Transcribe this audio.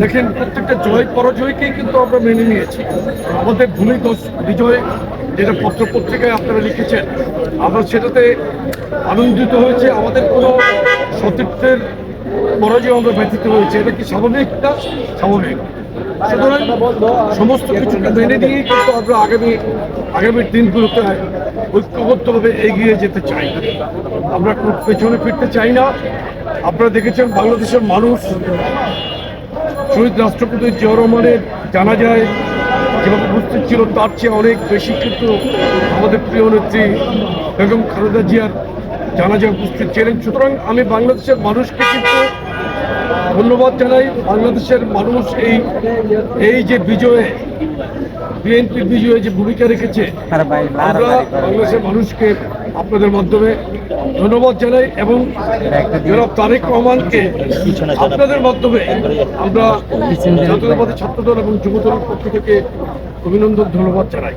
দেখেন, প্রত্যেকটা জয় পরাজয়কেই কিন্তু আমরা মেনে নিয়েছি। আমাদের ভূমি দোষ বিজয় যেটা পত্র পত্রিকায় আপনারা লিখেছেন, আমরা সেটাতে আনন্দিত হয়েছে। আমাদের কোনো সতীর্থের পরাজয় আমরা ব্যথিত হয়েছে। এটা কি স্বাভাবিক না স্বাভাবিক? সুতরাং সমস্ত কিছুকে মেনে নিয়েই কিন্তু আমরা আগামী আগামী দিনগুলোতে ঐক্যবদ্ধভাবে এগিয়ে যেতে চাই। আমরা পেছনে ফিরতে চাই না। আপনারা দেখেছেন বাংলাদেশের মানুষ শহীদ রাষ্ট্রপতি জিয়া রহমানের জানা যায় যেভাবে উপস্থিত ছিল তার চেয়ে অনেক বেশি কিন্তু আমাদের প্রিয় নেত্রী বেগম খালেদা জিয়ার জানা যায় উপস্থিত ছিলেন। সুতরাং আমি বাংলাদেশের মানুষকে কিন্তু ধন্যবাদ জানাই। বাংলাদেশের মানুষ এই এই যে বিজয়ে বিএনপির বিজয়ে যে ভূমিকা রেখেছে আমরা বাংলাদেশের মানুষকে আপনাদের মাধ্যমে ধন্যবাদ জানাই এবং জনাব তারেক রহমানকে আপনাদের মাধ্যমে আমরা ছাত্রদল এবং যুবদলের পক্ষ থেকে অভিনন্দন, ধন্যবাদ জানাই।